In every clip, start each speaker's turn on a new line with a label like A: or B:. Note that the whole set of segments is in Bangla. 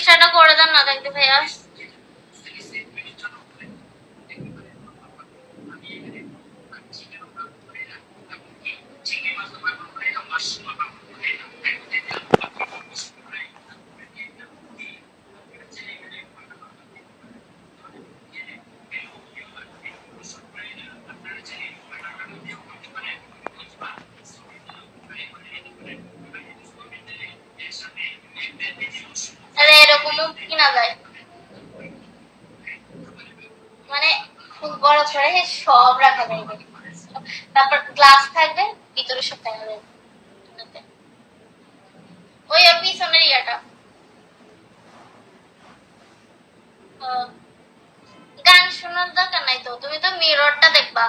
A: স্টারটা করে দেন না দেখতে ভাইয়া। যায় মানে বড় করে সব রাখা যায় তারপর গ্লাস থাকবে, ভিতরে সব দেখা যাবে। ওই পিছনের ইয়াটা। গান শোনার দরকার নাই তো, তুমি তো মিররটা দেখবা।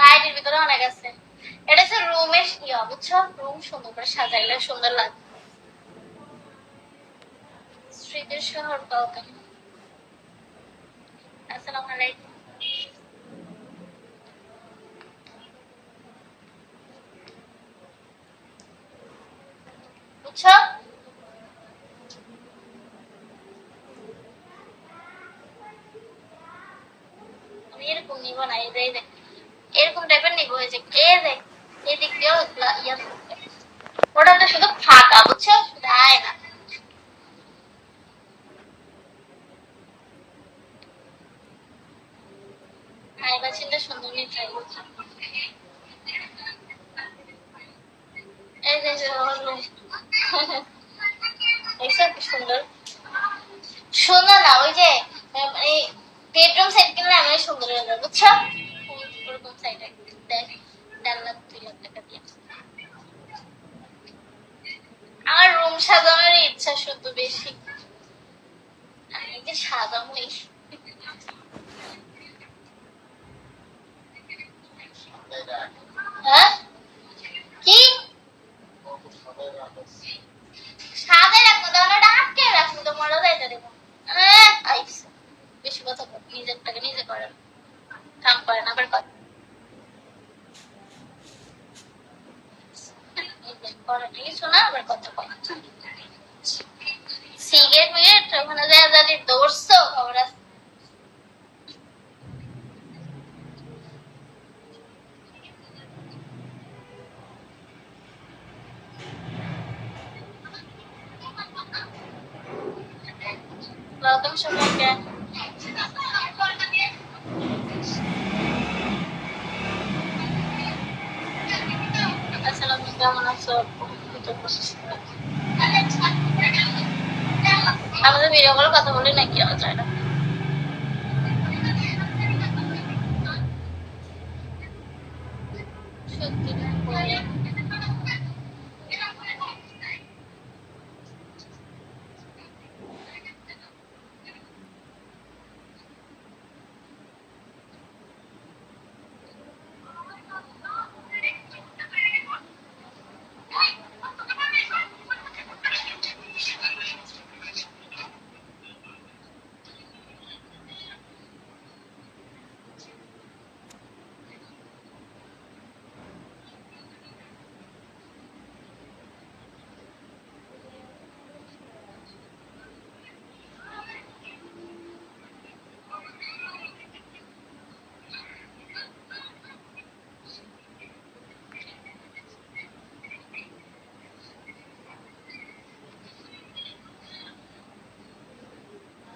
A: লাইটের ভিতরে অনেক আছে। এটা হচ্ছে রুমের ইয়া, বুঝছ? রুম সুন্দর করে সাজাইলে সুন্দর লাগবে স্মৃতির শহর কাউকে আসসালামু আলাইকুম। বুঝছ? আমি এরকম নিব না, এই এই এরকম টাইপের নিব, এই যে এই যে এদিক দিয়েও ইয়া- ইয়া থাকবে। ওটা তো শুধু ফাঁকা বুঝছ শুধু আয়না ছিল সুন্দর নিতে এই যে সুন্দর। সুন্দর না, ওই যে বেডরুম সেট কিনলে আমি সুন্দর হয়ে যাবে, বুঝছ? ওরকম সাইড লাখ দুই লাখ টাকা দিয়ে আমার রুম সাজানোর ইচ্ছা শুধু বেশি। আমি যে সাজাবোই করাটা কিছু না আবার কথা বলেন সিগারেট ওখানে যা যদি দৌড়ছো, খবর আছে? ওয়েলকাম সবাইকে কেমন আছো? আমাদের ভিডিও কলে কথা বলি নাকি আওয়াজ যায় না। সত্যি